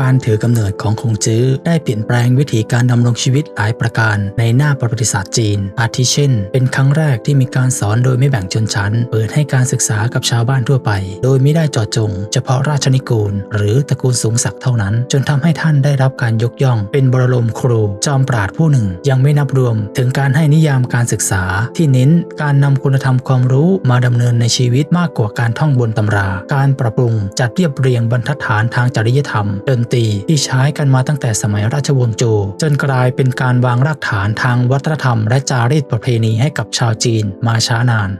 การถือกำเนิดของคงจื้อได้เปลี่ยนแปลงวิถีการดำรงชีวิตหลายประการในหน้าประวัติศาสตร์จีน อาทิเช่น เป็นครั้งแรกที่มีการสอนโดยไม่แบ่งชนชั้น เปิดให้การศึกษากับชาวบ้านทั่วไป โดยไม่ได้เจาะจง เฉพาะราชนิกูล หรือตระกูลสูงศักดิ์เท่านั้น จนทำให้ท่านได้รับการยกย่อง เป็นบรมครู จอมปราดผู้หนึ่ง ยังไม่นับรวม ถึงการให้นิยามการศึกษา ที่เน้นการนำคุณธรรมความรู้มาดำเนินในชีวิตมากกว่าการท่องบนตำรา การปรับปรุงจัดเรียบเรียงบรรทัดฐานทางจริยธรรมดนตรีที่ใช้กันมาตั้งแต่สมัยราชวงศ์โจ จนกลายเป็นการวางรากฐานทางวัฒนธรรมและจารีตประเพณีให้กับชาวจีนมาช้านาน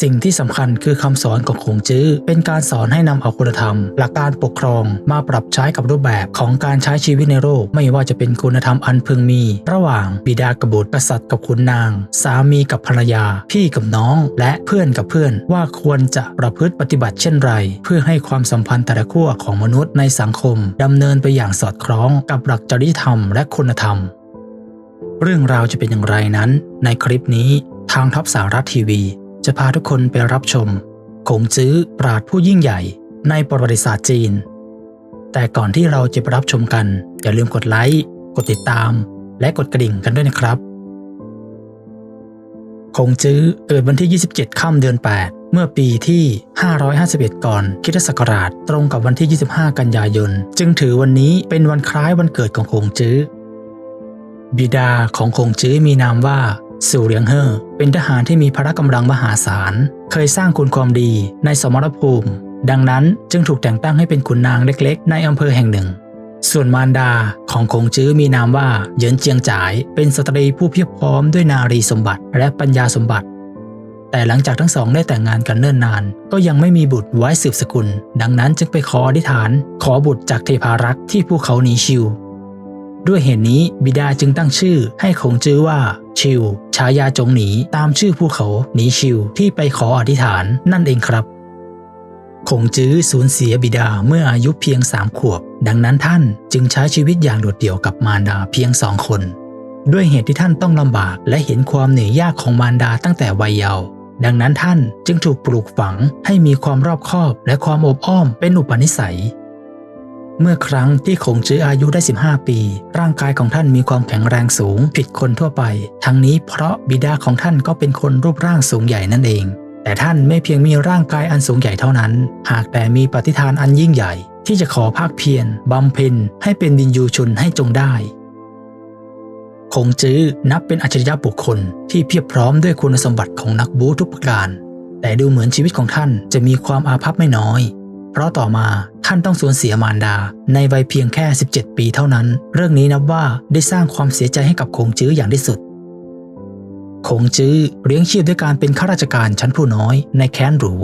สิ่งที่สำคัญคือคำสอนของคงจื้อ เป็นการสอนให้นำเอาคุณธรรม หลักการปกครองมาปรับใช้กับรูปแบบของการใช้ชีวิตในโลกไม่ว่าจะเป็นคุณธรรมอันพึงมี ระหว่างบิดากบุตรกษัตริย์กับขุนนาง สามีกับภรรยา พี่กับน้อง และเพื่อนกับเพื่อนว่าควรจะประพฤติปฏิบัติเช่นไร เพื่อให้ความสัมพันธ์แต่ละขั้วของมนุษย์ในสังคมดำเนินไปอย่างสอดคล้องกับหลักจริยธรรมและคุณธรรม เรื่องราวจะเป็นอย่างไรนั้น ในคลิปนี้ทางท็อปสารัฐทีวี จะพาทุกคนไปรับชมคงจื้อปราดผู้ยิ่งใหญ่ในประวัติศาสตร์จีน แต่ก่อนที่เราจะไปรับชมกัน อย่าลืมกดไลค์กดติดตาม และกดกระดิ่งกันด้วยนะครับคงจื้อเกิดวันที่ 27 ค่ำเดือน 8 เมื่อปีที่ 551 ก่อนคริสตศักราช ตรงกับวันที่ 25 กันยายน จึงถือวันนี้เป็นวันคล้ายวันเกิดของคงจื้อ บิดาของคงจื้อมีนามว่า สู่เหลียงเฮ่อเป็นทหารที่มีพละกำลังมหาศาล เคยสร้างคุณความดีในสมรภูมิ ดังนั้นจึงถูกแต่งตั้งให้เป็นขุนนางเล็กๆ ในอำเภอแห่งหนึ่ง ส่วนมารดาของคงจื้อมีนามว่าเหยินเจียงจ่าย เป็นสตรีผู้เพียบพร้อมด้วยนารีสมบัติและปัญญาสมบัติ แต่หลังจากทั้งสองได้แต่งงานกันเนิ่นนาน ก็ยังไม่มีบุตรไว้สืบสกุล ดังนั้นจึงไปขออธิษฐาน ขอบุตรจากเทพารักษ์ที่ภูเขาหนีชิว ด้วยเหตุนี้บิดาจึงตั้งชื่อให้คงจื้อว่า ชิวฉายาจงหนีตามชื่อภูเขาหนีชิวที่ไปขออธิษฐานนั่นเองครับคงจื้อสูญเสียบิดาเมื่ออายุเพียงสามขวบ ดังนั้นท่านจึงใช้ชีวิตอย่างโดดเดี่ยวกับมารดาเพียงสองคน ด้วยเหตุที่ท่านต้องลำบากและเห็นความเหนื่อยยากของมารดาตั้งแต่วัยเยาว์ดังนั้นท่านจึงถูกปลูกฝังให้มีความรอบคอบและความอบอ้อมเป็นอุปนิสัย เมื่อครั้งที่คงจื้ออายุได้ 15 ปี ร่างกายของท่านมีความแข็งแรงสูง ผิดคนทั่วไป ทั้งนี้เพราะบิดาของท่านก็เป็นคนรูปร่างสูงใหญ่นั่นเอง แต่ท่านไม่เพียงมีร่างกายอันสูงใหญ่เท่านั้น หากแต่มีปฏิฐานอันยิ่งใหญ่ ที่จะขอภาคเพียรบำเพ็ญให้เป็นดินยูชุนให้จงได้คงจื้อนับเป็นอัจฉริยะบุคคลที่เพียบพร้อมด้วยคุณสมบัติของนักบูทุกประการ แต่ดูเหมือนชีวิตของท่านจะมีความอาภัพไม่น้อย เพราะต่อมาท่านต้องสูญเสียมารดา ในวัยเพียงแค่ 17 ปีเท่านั้น เรื่องนี้นับว่าได้สร้างความเสียใจให้กับคงจื้ออย่างที่สุดคงจื้อเลี้ยงชีพด้วยการเป็นข้าราชการชั้นผู้น้อยในแค้นหรู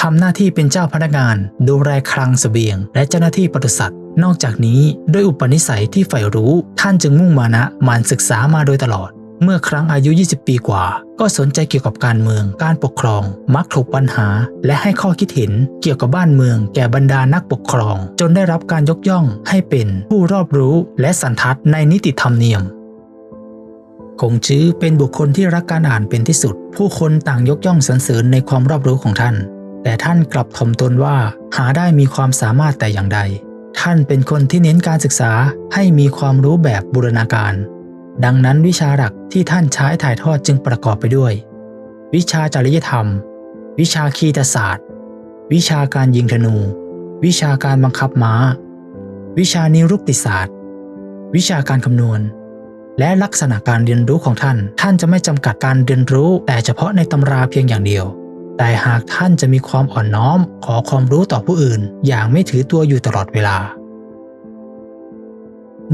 ทำหน้าที่เป็นเจ้าพนักงาน ดูแลคลังเสบียง และเจ้าหน้าที่ปศุสัตว์ นอกจากนี้ด้วยอุปนิสัยที่ใฝ่รู้ ท่านจึงมุ่งมานะมันศึกษามาโดยตลอด เมื่อครั้งอายุ 20 ปีกว่า ก็สนใจเกี่ยวกับการเมือง การปกครอง มักถกปัญหา และให้ข้อคิดเห็นเกี่ยวกับบ้านเมือง แก่บรรดานักปกครอง จนได้รับการยกย่องให้เป็นผู้รอบรู้และสันทัดในนิติธรรมเนียมคงจื้อเป็นบุคคลที่รักการอ่านเป็นที่สุด ผู้คนต่างยกย่องสรรเสริญในความรอบรู้ของท่าน แต่ท่านกลับถ่อมตนว่าหาได้มีความสามารถแต่อย่างใด ท่านเป็นคนที่เน้นการศึกษาให้มีความรู้แบบบูรณาการ ดังนั้นวิชาหลักที่ท่านใช้ถ่ายทอดจึงประกอบไปด้วย วิชาจริยธรรม วิชาคีตศาสตร์ วิชาการยิงธนู วิชาการบังคับม้า วิชานิรุกติศาสตร์ วิชาการคำนวณ และลักษณะการเรียนรู้ของท่าน ท่านจะไม่จำกัดการเรียนรู้ แต่เฉพาะในตำราเพียงอย่างเดียว แต่หากท่านจะมีความอ่อนน้อม ขอความรู้ต่อผู้อื่น อย่างไม่ถือตัวอยู่ตลอดเวลา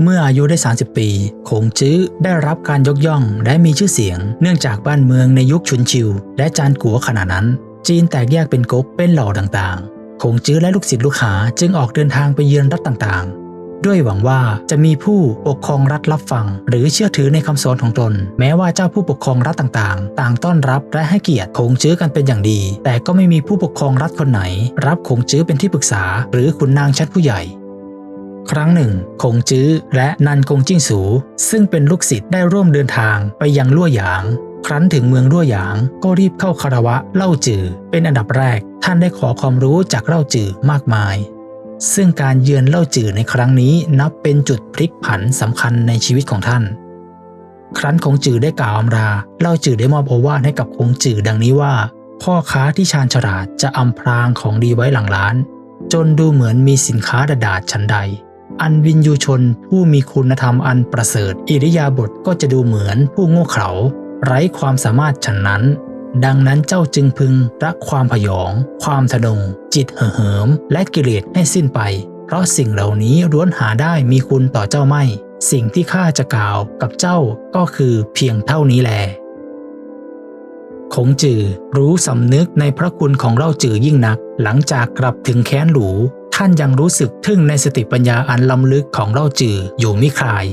เมื่ออายุได้ 30 ปีคงจื้อได้รับการยกย่องและมีชื่อเสียง เนื่องจากบ้านเมืองในยุคชุนชิว และจานกัวขณะนั้น จีนแตกแยกเป็นก๊กเป็นเหล่าต่างๆคงจื้อและลูกศิษย์ลูกหาจึงออกเดินทางไปเยือนรัฐต่างๆ ด้วยหวังว่าจะมีผู้ปกครองรัฐรับฟัง หรือเชื่อถือในคำสอนของตน แม้ว่าเจ้าผู้ปกครองรัฐต่างๆ ต่างต้อนรับและให้เกียรติคงจื้อกันเป็นอย่างดี แต่ก็ไม่มีผู้ปกครองรัฐคนไหน รับคงจื้อเป็นที่ปรึกษา หรือขุนนางชั้นผู้ใหญ่ ครั้งหนึ่งคงจื้อและนันคงจิ้งสู ซึ่งเป็นลูกศิษย์ได้ร่วมเดินทางไปยังลั่วหยาง ครั้นถึงเมืองลั่วหยาง ก็รีบเข้าคารวะเล่าจือ เป็นอันดับแรก ท่านได้ขอความรู้จากเล่าจือมากมาย ซึ่งการเยือนเล่าจือในครั้งนี้นับเป็นจุดพลิกผันสำคัญในชีวิตของท่าน ครั้นคงจือได้กล่าวอำลาเล่าจือได้มอบโอวาทให้กับคงจือดังนี้ว่า พ่อค้าที่ชาญฉลาดจะอำพรางของดีไว้หลังร้านจนดูเหมือนมีสินค้าดาดาดชั้นใด อันวินยูชน ผู้มีคุณธรรมอันประเสริฐ อิริยาบถก็จะดูเหมือนผู้โง่เขลาไร้ความสามารถฉันนั้น ดังนั้นเจ้าจึงพึงรักความพยอง ความทะนง จิตเห่อเหิม และกิเลสให้สิ้นไป เพราะสิ่งเหล่านี้ล้วนหาได้มีคุณต่อเจ้าไม่ สิ่งที่ข้าจะกล่าวกับเจ้าก็คือเพียงเท่านี้แลคงจือรู้สำนึกในพระคุณของเล่าจือยิ่งนัก หลังจากกลับถึงแค้นหรู ท่านยังรู้สึกทึ่งในสติปัญญาอันล้ำลึกของเล่าจืออยู่มิคลาย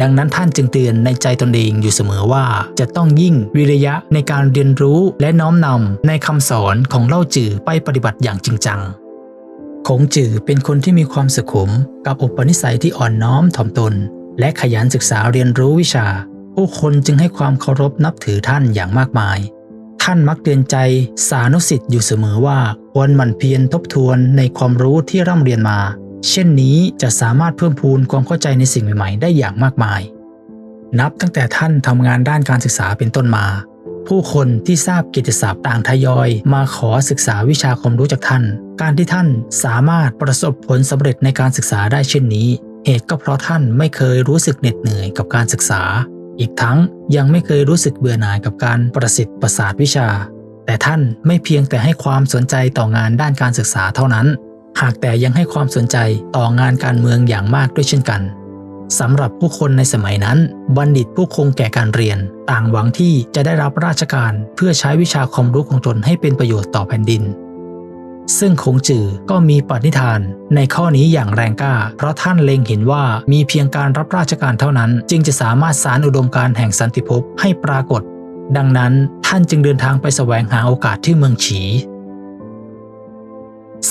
ดังนั้นท่านจึงเตือนในใจตนเองอยู่เสมอว่า จะต้องยิ่งวิริยะในการเรียนรู้และน้อมนำในคำสอนของเล่าจือไปปฏิบัติอย่างจริงจังคงจือเป็นคนที่มีความสุขุม กับอุปนิสัยที่อ่อนน้อมถ่อมตน และขยันศึกษาเรียนรู้วิชา ผู้คนจึงให้ความเคารพนับถือท่านอย่างมากมาย ท่านมักเตือนใจสานุสิทธิ์อยู่เสมอว่าควรหมั่นเพียรทบทวนในความรู้ที่ร่ำเรียนมา เช่นนี้จะสามารถเพิ่มพูนความเข้าใจในสิ่งใหม่ๆ ได้อย่างมากมาย นับตั้งแต่ท่านทำงานด้านการศึกษาเป็นต้นมา ผู้คนที่ทราบกิตติศัพท์ต่างทยอย มาขอศึกษาวิชาความรู้จากท่าน การที่ท่านสามารถประสบผลสำเร็จในการศึกษาได้เช่นนี้ เหตุก็เพราะท่านไม่เคยรู้สึกเหน็ดเหนื่อยกับการศึกษา อีกทั้งยังไม่เคยรู้สึกเบื่อหน่ายกับการประสิทธิ์ประสาทวิชา แต่ท่านไม่เพียงแต่ให้ความสนใจต่องานด้านการศึกษาเท่านั้น หากแต่ยังให้ความสนใจต่องานการเมืองอย่างมากด้วยเช่นกันสำหรับผู้คนในสมัยนั้น บัณฑิตผู้คงแก่การเรียน ต่างหวังที่จะได้รับราชการเพื่อใช้วิชาความรู้ของตนให้เป็นประโยชน์ต่อแผ่นดิน ซึ่งคงจือก็มีปณิธาน ในข้อนี้อย่างแรงกล้า เพราะท่านเล็งเห็นว่ามีเพียงการรับราชการเท่านั้น จึงจะสามารถสารอุดมการแห่งสันติภพให้ปรากฏ ดังนั้นท่านจึงเดินทางไปแสวงหาโอกาสที่เมืองฉี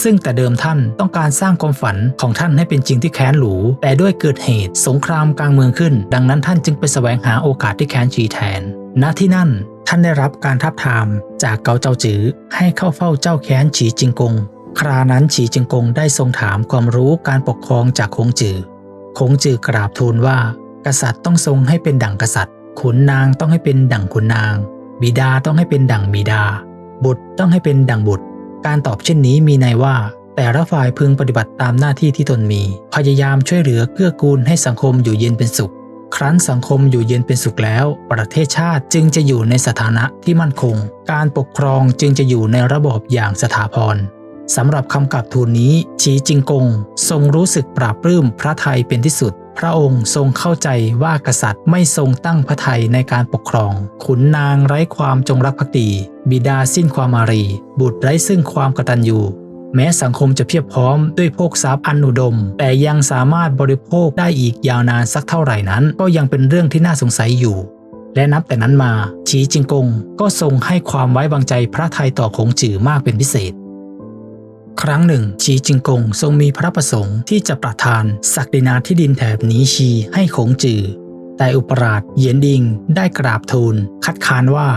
ซึ่งแต่เดิมท่านต้องการสร้างความฝันของท่านให้เป็นจริงที่แค้นหรูแต่ด้วยเกิดเหตุสงครามกลางเมืองขึ้น ดังนั้นท่านจึงไปแสวงหาโอกาสที่แค้นฉีแทน ณที่นั่น ท่านได้รับการทับทามจากเกาเจ้าจือให้เข้าเฝ้าเจ้าแค้นฉีจิงกง ครานั้นฉีจิงกงได้ทรงถามความรู้การปกครองจากคงจือคงจือกราบทูลว่า กษัตริย์ต้องทรงให้เป็นดั่งกษัตริย์ ขุนนางต้องให้เป็นดั่งขุนนาง บิดาต้องให้เป็นดั่งบิดา บุตรต้องให้เป็นดั่งบุตร การตอบเช่นนี้มีในว่า แต่ละฝ่ายพึงปฏิบัติตามหน้าที่ที่ตนมี พยายามช่วยเหลือเกื้อกูลให้สังคมอยู่เย็นเป็นสุข ครั้นสังคมอยู่เย็นเป็นสุขแล้ว ประเทศชาติจึงจะอยู่ในสถานะที่มั่นคง การปกครองจึงจะอยู่ในระบอบอย่างสถาพรสำหรับคำกลับทูลนี้ ชีจิงกง ทรงรู้สึกปราบปลื้มพระไทยเป็นที่สุด พระองค์ทรงเข้าใจว่ากษัตริย์ไม่ทรงตั้งพระไทยในการปกครอง ขุนนางไร้ความจงรักภักดี บิดาสิ้นความอารี บุตรไร้ซึ่งความกตัญญู แม้สังคมจะเพียบพร้อมด้วยโภคทรัพย์อันอุดม แต่ยังสามารถบริโภคได้อีกยาวนานสักเท่าไหร่นั้น ก็ยังเป็นเรื่องที่น่าสงสัยอยู่และนับแต่นั้นมาชีจิงกงก็ทรงให้ความไว้วางใจพระไทยต่อคงจือมากเป็นพิเศษ ครั้งหนึ่ง ชีจิงกงทรงมีพระประสงค์ที่จะประทานศักดินาที่ดินแถบนี้ชีให้คงจือแต่อุปราชเหยียนดิงได้กราบทูล คัดค้านว่า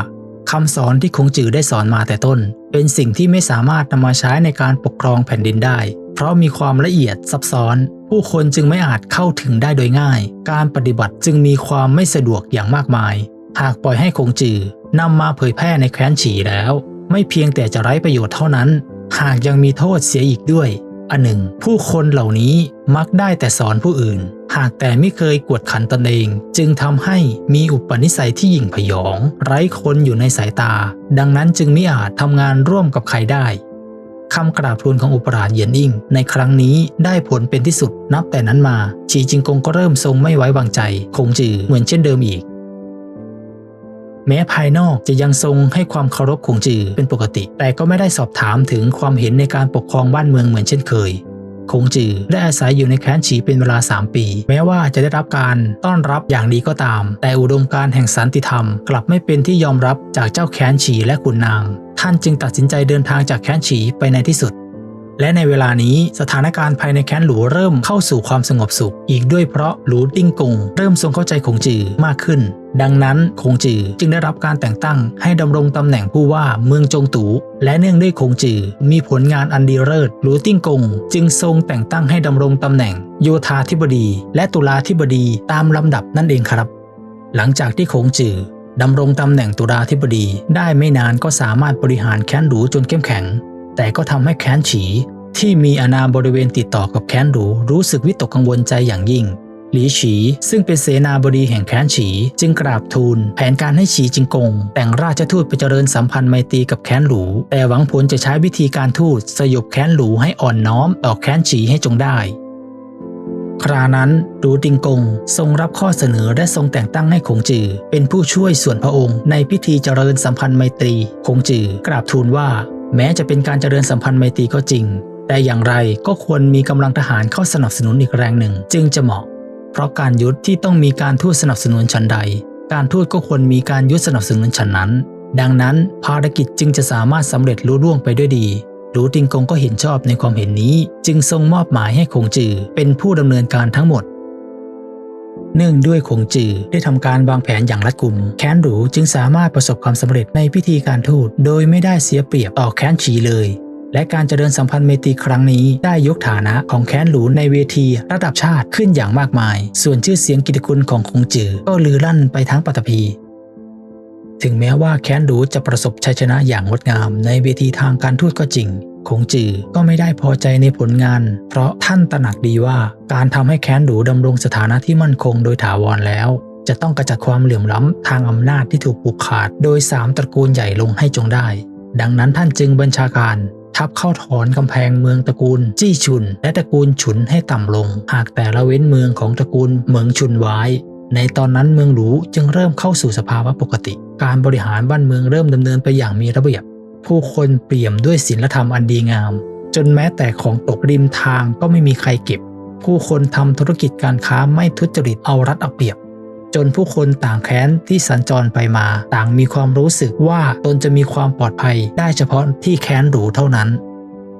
คำสอนที่คงจือได้สอนมาแต่ต้น เป็นสิ่งที่ไม่สามารถนำมาใช้ในการปกครองแผ่นดินได้ เพราะมีความละเอียดซับซ้อน ผู้คนจึงไม่อาจเข้าถึงได้โดยง่าย การปฏิบัติจึงมีความไม่สะดวกอย่างมากมาย หากปล่อยให้คงจือนำมาเผยแพร่ในแคว้นฉีแล้ว ไม่เพียงแต่จะไร้ประโยชน์เท่านั้น หากยังมีโทษเสียอีกด้วย อันหนึ่ง ผู้คนเหล่านี้มักได้แต่สอนผู้อื่น หากแต่ไม่เคยกวดขันตนเอง จึงทำให้มีอุปนิสัยที่หยิ่งพยอง ไร้คนอยู่ในสายตา ดังนั้นจึงไม่อาจทำงานร่วมกับใครได้คำกราบทูลของอุปราชเยียนอิงในครั้งนี้ได้ผลเป็นที่สุด นับแต่นั้นมาชีจิงกงก็เริ่มทรงไม่ไว้วางใจ คงจือเหมือนเช่นเดิมอีก แม้ภายนอกจะยังทรงให้ความเคารพคงจือเป็นปกติ แต่ก็ไม่ได้สอบถามถึงความเห็นในการปกครองบ้านเมืองเหมือนเช่นเคยคงจือได้อาศัยอยู่ในแคว้นฉีเป็นเวลา 3 ปี แม้ว่าจะได้รับการต้อนรับอย่างดีก็ตาม แต่อุดมการแห่งสันติธรรม กลับไม่เป็นที่ยอมรับจากเจ้าแคว้นฉีและขุนนาง ท่านจึงตัดสินใจเดินทางจากแคว้นฉีไปในที่สุด และในเวลานี้สถานการณ์ภายในแคนหลูเริ่มเข้าสู่ความสงบสุข อีกด้วยเพราะหลูติ้งกงเริ่มทรงเข้าใจคงจือมากขึ้น ดังนั้นคงจือจึงได้รับการแต่งตั้งให้ดำรงตำแหน่งผู้ว่าเมืองจงตูและเนื่องด้วยคงจือมีผลงานอันดีเลิศหลูติ้งกงจึงทรงแต่งตั้งให้ดำรงตำแหน่ง โยธาธิบดี และตุลาธิบดีตามลำดับนั่นเองครับ หลังจากที่คงจือดำรงตำแหน่งตุลาธิบดีได้ไม่นานก็สามารถบริหารแคนหรูจนเข้มแข็ง แต่ก็ทำให้แค้นฉี ที่มีอาณาบริเวณติดต่อกับแค้นหรูรู้สึกวิตกกังวลใจอย่างยิ่ง หลีฉี ซึ่งเป็นเสนาบดีแห่งแค้นฉี จึงกราบทูล แผนการให้ฉีจิงกง แต่งราชทูตไปเจริญสัมพันธ์ไมตรีกับแค้นหรู แต่หวังผลจะใช้วิธีการทูตสยบแค้นหรูให้อ่อนน้อมต่อแค้นฉีให้จงได้ครานั้นรูติงกงทรงรับข้อเสนอและทรงแต่งตั้งให้คงจือ เป็นผู้ช่วยส่วนพระองค์ในพิธีเจริญสัมพันธ์ไมตรีคงจือกราบทูลว่า แม้จะเป็นการเจริญสัมพันธ์ไมตรีก็จริง แต่อย่างไรก็ควรมีกำลังทหารเข้าสนับสนุนอีกแรงหนึ่ง จึงจะเหมาะ เพราะการยุทธที่ต้องมีการทูตสนับสนุนชั้นใด การทูตก็ควรมีการยุทธสนับสนุนฉันนั้น ดังนั้นภารกิจจึงจะสามารถสำเร็จลุล่วงไปด้วยดีหลูติงกงก็เห็นชอบในความเห็นนี้ จึงทรงมอบหมายให้คงจือเป็นผู้ดำเนินการทั้งหมด เนื่องด้วยคงจือได้ทำการวางแผนอย่างรัดกุม แค้นหรูจึงสามารถประสบความสำเร็จในพิธีการทูตโดยไม่ได้เสียเปรียบต่อแค้นฉีเลย และการเจริญสัมพันธ์เมตีครั้งนี้ได้ยกฐานะของแค้นหรูในเวทีระดับชาติขึ้นอย่างมากมาย ส่วนชื่อเสียงกิตติคุณของคงจือก็ลือลั่นไปทั้งปัตภีถึงแม้ว่าแค้นหรูจะประสบชัยชนะอย่างงดงามในเวทีทางการทูตก็จริง คงจือก็ไม่ได้พอใจในผลงาน เพราะท่านตระหนักดีว่าการทำให้แค้นหรูดำรงสถานะที่มั่นคงโดยถาวรแล้ว จะต้องกระจัดความเหลื่อมล้ำทางอำนาจที่ถูกผูกขาด โดยสามตระกูลใหญ่ลงให้จงได้ ดังนั้นท่านจึงบัญชาการทัพเข้าถอนกำแพงเมืองตระกูล จี้ชุน และตระกูลฉุนให้ต่ำลง หากแต่ละเว้นเมืองของตระกูลเหมืองชุนไว้ ในตอนนั้นเมืองหรูจึงเริ่มเข้าสู่สภาวะปกติ การบริหารบ้านเมืองเริ่มดำเนินไปอย่างมีระเบียบ ผู้คนเปี่ยมด้วยศีลธรรมอันดีงาม จนแม้แต่ของตกริมทางก็ไม่มีใครเก็บ ผู้คนทำธุรกิจการค้าไม่ทุจริตเอารัดเอาเปรียบ จนผู้คนต่างแค้นที่สัญจรไปมา ต่างมีความรู้สึกว่าตนจะมีความปลอดภัยได้เฉพาะที่แค้นหรูเท่านั้น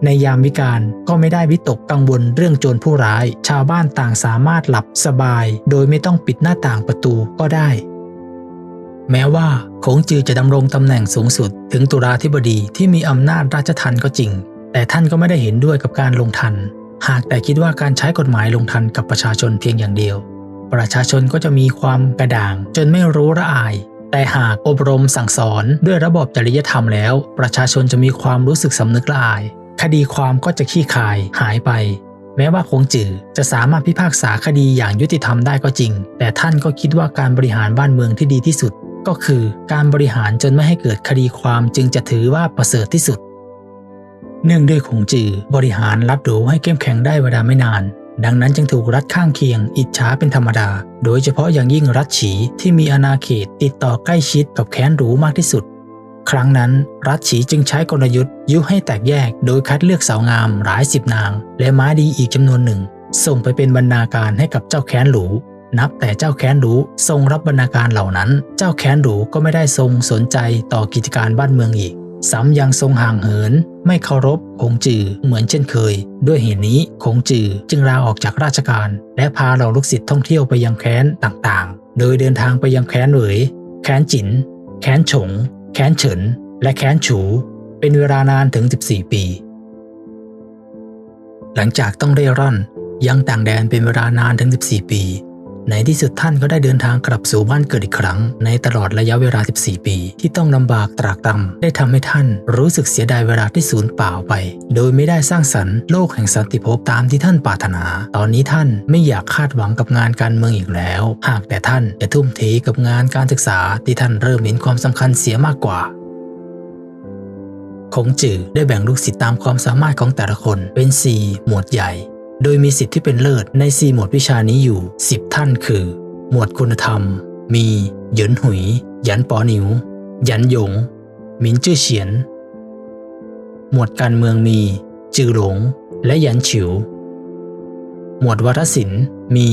ในยามวิกาลก็ไม่ได้วิตกกังวลเรื่องโจรผู้ร้าย ชาวบ้านต่างสามารถหลับสบาย โดยไม่ต้องปิดหน้าต่างประตูก็ได้ แม้ว่าโคงจือจะดำรงตำแหน่งสูงสุด ถึงตุลาธิบดีที่มีอำนาจราชทันก็จริง แต่ท่านก็ไม่ได้เห็นด้วยกับการลงทัน หากแต่คิดว่าการใช้กฎหมายลงทันกับประชาชนเพียงอย่างเดียว ประชาชนก็จะมีความกระด่าง จนไม่รู้ละอาย แต่หากอบรมสั่งสอนด้วยระบบจริยธรรมแล้ว ประชาชนจะมีความรู้สึกสำนึกละอาย คดีความก็จะขี้คายหายไปแม้ว่าคงจือจะสามารถพิพากษาคดีอย่างยุติธรรมได้ก็จริง แต่ท่านก็คิดว่าการบริหารบ้านเมืองที่ดีที่สุด ก็คือการบริหารจนไม่ให้เกิดคดีความจึงจะถือว่าประเสริฐที่สุด เนื่องด้วยคงจือบริหารรัดหรูให้เข้มแข็งได้เวลาไม่นาน ดังนั้นจึงถูกรัฐข้างเคียง อิจฉาเป็นธรรมดา โดยเฉพาะอย่างยิ่งรัฐฉีที่มีอาณาเขตติดต่อใกล้ชิดกับแค้นหรูมากที่สุด ครั้งนั้นรัฐฉีจึงใช้กลยุทธ์ ยุให้แตกแยก โดยคัดเลือกสาวงามหลายสิบนาง และม้าดีอีกจำนวนหนึ่ง ส่งไปเป็นบรรณาการให้กับเจ้าแค้นหรู นับแต่เจ้าแค้นหรูทรงรับบรรณาการเหล่านั้น เจ้าแค้นหรูก็ไม่ได้ทรงสนใจต่อกิจการบ้านเมืองอีกซ้ำยังทรงห่างเหิน ไม่เคารพคงจือเหมือนเช่นเคย ด้วยเหตุนี้คงจือจึงลาออกจากราชการ และพาเหล่าลูกศิษย์ท่องเที่ยวไปยังแค้นต่างๆ โดยเดินทางไปยังแค้นเหวยแค้นจิน แค้นฉง แค้นเฉิน และแค้นฉู เป็นเวลานานถึง 14 ปี หลังจากต้องเร่ร่อนยังต่างแดนเป็นเวลานานถึง 14 ปี ในที่สุดท่านก็ได้เดินทางกลับสู่บ้านเกิดอีกครั้ง ในตลอดระยะเวลา 14 ปี ที่ต้องลำบากตรากตรำได้ทำให้ท่านรู้สึกเสียดายเวลาที่สูญเปล่าไป โดยไม่ได้สร้างสรรค์โลกแห่งสันติภพตามที่ท่านปรารถนา ตอนนี้ท่านไม่อยากคาดหวังกับงานการเมืองอีกแล้ว หากแต่ท่านจะทุ่มเทกับงานการศึกษาที่ท่านเริ่มเห็นความสำคัญเสียมากกว่าคงจือได้แบ่งลูกศิษย์ตามความสามารถของแต่ละคนเป็น 4 หมวดใหญ่ โดยมีสิทธิ์ที่เป็นเลิศใน 4 หมวดวิชานี้อยู่ 10 ท่านคือ หมวดคุณธรรม มีเหยินหุย หยันปอหนิว หยันหยง หมินจื้อเฉียน หมวดการเมืองมี จือหลง และหยันฉิว หมวดวัฒศิลป์มี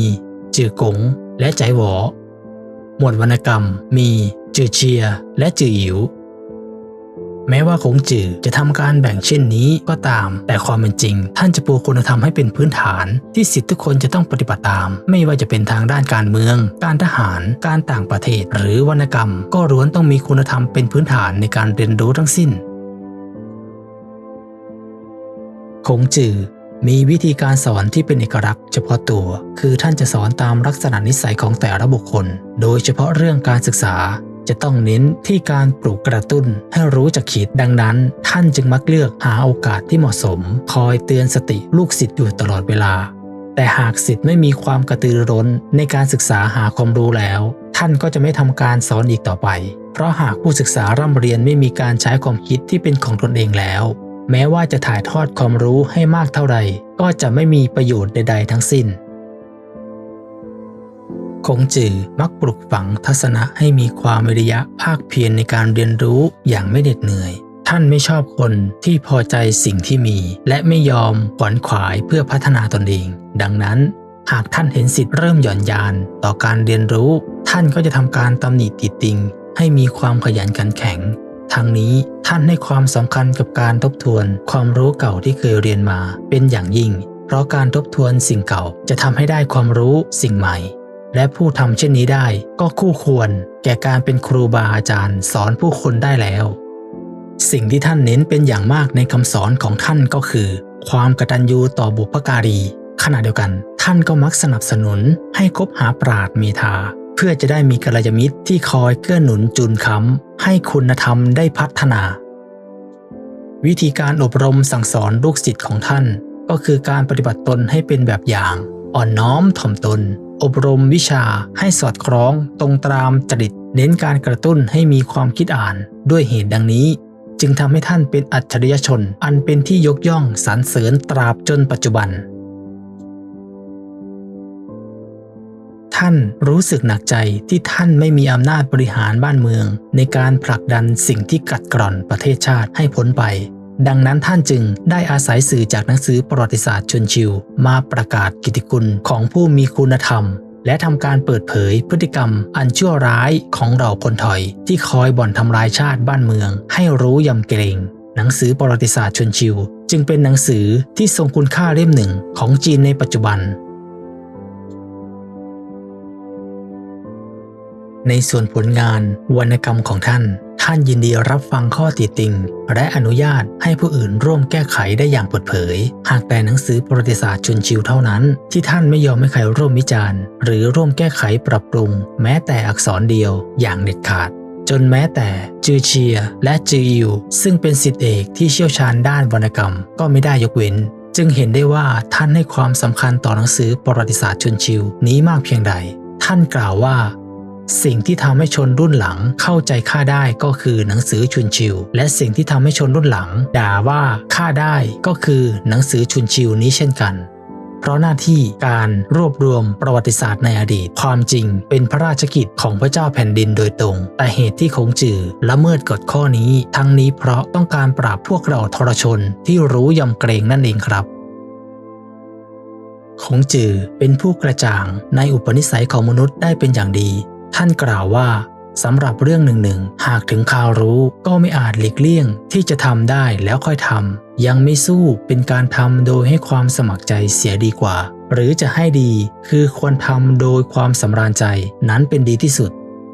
จือกง และใจหวอ หมวดวรรณกรรมมี จือเชีย และจืออิ๋ว แม้ว่าคงจือจะทำการแบ่งเช่นนี้ก็ตาม แต่ความเป็นจริง ท่านจะปูคุณธรรมให้เป็นพื้นฐาน ที่สิทธิทุกคนจะต้องปฏิบัติตาม ไม่ว่าจะเป็นทางด้านการเมือง การทหาร การต่างประเทศ หรือวรรณกรรม ก็ล้วนต้องมีคุณธรรมเป็นพื้นฐานในการเรียนรู้ทั้งสิ้นคงจือมีวิธีการสอนที่เป็นเอกลักษณ์เฉพาะตัว คือท่านจะสอนตามลักษณะนิสัยของแต่ละบุคคล โดยเฉพาะเรื่องการศึกษา จะต้องเน้นที่การปลูกกระตุ้นให้รู้จักคิดดังนั้น ท่านจึงมักเลือกหาโอกาสที่เหมาะสม คอยเตือนสติลูกศิษย์อยู่ตลอดเวลา แต่หากศิษย์ไม่มีความกระตือร้นในการศึกษาหาความรู้แล้ว ท่านก็จะไม่ทำการสอนอีกต่อไป เพราะหากผู้ศึกษาร่ำเรียนไม่มีการใช้ความคิดที่เป็นของตนเองแล้ว แม้ว่าจะถ่ายทอดความรู้ให้มากเท่าใดก็จะไม่มีประโยชน์ใด ๆ ทั้งสิ้น คงจือมักปลุกฝังทัศนะให้มีความวิริยะภาคเพียรในการเรียนรู้อย่างไม่เหน็ดเหนื่อย ท่านไม่ชอบคนที่พอใจสิ่งที่มี และไม่ยอมขวนขวายเพื่อพัฒนาตนเอง ดังนั้น หากท่านเห็นสิทธิ์เริ่มหย่อนยานต่อการเรียนรู้ ท่านก็จะทำการตำหนิติดติง ให้มีความขยันขันแข็งทางนี้ท่านให้ความสำคัญกับการทบทวน ความรู้เก่าที่เคยเรียนมาเป็นอย่างยิ่ง เพราะการทบทวนสิ่งเก่าจะทำให้ได้ความรู้สิ่งใหม่ และผู้ทำเช่นนี้ได้ก็คู่ควรแก่การเป็นครูบาอาจารย์สอนผู้คนได้แล้ว สิ่งที่ท่านเน้นเป็นอย่างมากในคำสอนของท่านก็คือ ความกตัญญูต่อบุพการี ขณะเดียวกัน ท่านก็มักสนับสนุนให้คบหาปราดเมธาเพื่อจะได้มีกัลยาณมิตรที่คอยเกื้อหนุนจุนค้ำให้คุณธรรมได้พัฒนา วิธีการอบรมสั่งสอนลูกศิษย์ของท่าน ก็คือการปฏิบัติตนให้เป็นแบบอย่าง อ่อนน้อมถ่อมตน อบรมวิชาให้สอดคล้องตรงตามจริต เน้นการกระตุ้นให้มีความคิดอ่านด้วยเหตุดังนี้ จึงทำให้ท่านเป็นอัจฉริยชน อันเป็นที่ยกย่องสรรเสริญตราบจนปัจจุบัน ท่านรู้สึกหนักใจที่ท่านไม่มีอำนาจบริหารบ้านเมือง ในการผลักดันสิ่งที่กัดกร่อนประเทศชาติให้พ้นไป ดังนั้นท่านจึงได้อาศัยสื่อจากหนังสือประวัติศาสตร์ชนชิว มาประกาศกิตติคุณของผู้มีคุณธรรม และทำการเปิดเผยพฤติกรรมอันชั่วร้ายของเราคนถอย ที่คอยบ่อนทำลายชาติบ้านเมือง ให้รู้ยำเกรงหนังสือประวัติศาสตร์ชนชิว จึงเป็นหนังสือที่ทรงคุณค่าเล่มหนึ่งของจีนในปัจจุบัน ในส่วนผลงานวรรณกรรมของท่าน ท่านยินดีรับฟังข้อติติง และอนุญาตให้ผู้อื่นร่วมแก้ไขได้อย่างเปิดเผย หากแต่หนังสือประวัติศาสตร์ชนชิวเท่านั้น ที่ท่านไม่ยอมให้ใครร่วมวิจารณ์ หรือร่วมแก้ไขปรับปรุง แม้แต่อักษรเดียวอย่างเด็ดขาดจนแม้แต่จือเชียและจืออิวซึ่งเป็นสิทธิเอกที่เชี่ยวชาญด้านวรรณกรรม ก็ไม่ได้ยกเว้น จึงเห็นได้ว่าท่านให้ความสำคัญต่อหนังสือประวัติศาสตร์ชนชิวนี้มากเพียงใด ท่านกล่าวว่า สิ่งที่ทำให้ชนรุ่นหลังเข้าใจข้าได้ก็คือหนังสือชุนชิว และสิ่งที่ทำให้ชนรุ่นหลัง ด่าว่าข้าได้ก็คือหนังสือชุนชิวนี้เช่นกันเพราะหน้าที่การรวบรวมประวัติศาสตร์ในอดีต ความจริงเป็นพระราชกิจของพระเจ้าแผ่นดินโดยตรง แต่เหตุที่คงจือละเมิดกฎข้อนี้ ทั้งนี้เพราะต้องการปราบพวกเราทรชนที่รู้ยำเกรงนั่นเองครับคงจือเป็นผู้กระจ่างในอุปนิสัยของมนุษย์ได้เป็นอย่างดี ท่านกล่าวว่าสำหรับเรื่องหนึ่งหนึ่งหากถึงข่าวรู้ก็ไม่อาจหลีกเลี่ยงที่จะทำได้แล้วค่อยทำยังไม่สู้เป็นการทำโดยให้ความสมัครใจเสียดีกว่า หรือจะให้ดีคือควรทำโดยความสำราญใจนั้นเป็นดีที่สุด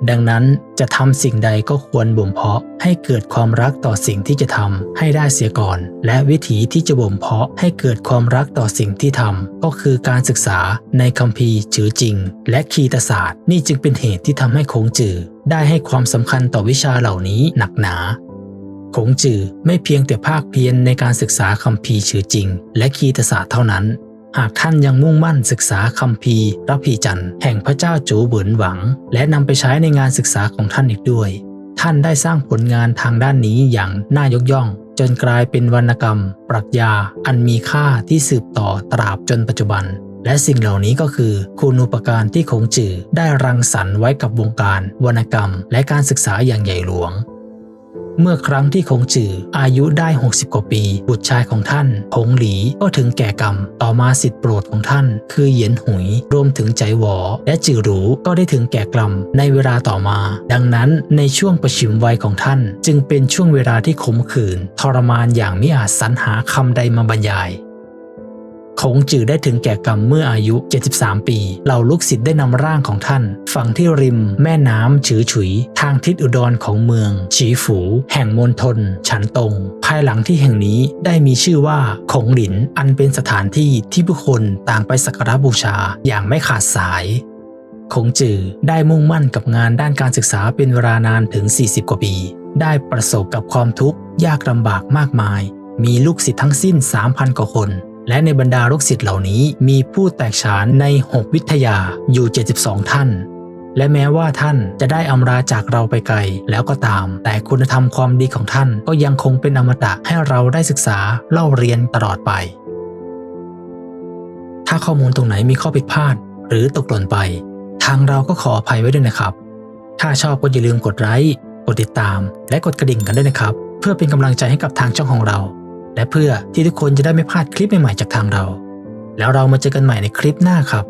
ดังนั้นจะทำสิ่งใดก็ควรบ่มเพาะให้เกิดความรักต่อสิ่งที่จะทำให้ได้เสียก่อน และวิธีที่จะบ่มเพาะให้เกิดความรักต่อสิ่งที่ทำก็คือการศึกษาในคัมภีร์จือจริง และคีตศาสตร์ นี่จึงเป็นเหตุที่ทำให้คงจือ ได้ให้ความสำคัญต่อวิชาเหล่านี้หนักหนาคงจือไม่เพียงแต่ภาคเพียรในการศึกษาคัมภีร์ชือจริง และคีตศาสตร์เท่านั้น หากท่านยังมุ่งมั่นศึกษาคัมภีร์ระพีจันทร์แห่งพระเจ้าจูเบินหวัง และนำไปใช้ในงานศึกษาของท่านอีกด้วย ท่านได้สร้างผลงานทางด้านนี้อย่างน่ายกย่อง จนกลายเป็นวรรณกรรม ปรัชญาอันมีค่าที่สืบต่อตราบจนปัจจุบัน และสิ่งเหล่านี้ก็คือ คุณูปการที่คงจือได้รังสรรค์ไว้กับวงการ วรรณกรรม และการศึกษาอย่างใหญ่หลวง เมื่อครั้งที่คงจืออายุได้ 60 กว่าปี บุตรชายของท่านหงหลีก็ถึงแก่กรรม ต่อมาสิทธิโปรดของท่าน คือเหยียนหุย รวมถึงใจหวอ และจือหรูก็ได้ถึงแก่กรรมในเวลาต่อมา ดังนั้นในช่วงประชิมวัยของท่าน จึงเป็นช่วงเวลาที่ขมขื่นทรมานอย่างมิอาจสรรหาคำใดมาบรรยาย คงจือได้ถึงแก่กรรมเมื่ออายุ 73 ปีเหล่าลูกศิษย์ได้นำร่างของท่าน ฝังที่ริมแม่น้ำฉือฉุย ทางทิศอุดรของเมืองฉีฝู แห่งมณฑลฉันตง ภายหลังที่แห่งนี้ได้มีชื่อว่าคงหลิน อันเป็นสถานที่ที่ผู้คนต่างไปสักการะบูชาอย่างไม่ขาดสายคงจือได้มุ่งมั่นกับงานด้านการศึกษาเป็นเวลานานถึง 40 กว่าปี ได้ประสบกับความทุกข์ยากลำบากมากมาย มีลูกศิษย์ทั้งสิ้น 3,000 กว่าคน และในบรรดาลูกศิษย์เหล่านี้มีผู้แตกฉานใน 6 วิทยาอยู่ 72 ท่าน และแม้ว่าท่านจะได้อำลาจากเราไปไกลแล้วก็ตาม แต่คุณธรรมความดีของท่านก็ยังคงเป็นอมตะให้เราได้ศึกษาเล่าเรียนตลอดไป ถ้าข้อมูลตรงไหนมีข้อผิดพลาด หรือตกหล่นไป ทางเราก็ขออภัยไว้ด้วยนะครับ ถ้าชอบก็อย่าลืมกดไลค์กดติดตาม และกดกระดิ่งกันด้วยนะครับ เพื่อเป็นกำลังใจให้กับทางช่องของเรา และเพื่อที่ทุกคนจะได้ไม่พลาดคลิปใหม่ๆจากทางเรา แล้วเรามาเจอกันใหม่ในคลิปหน้าครับ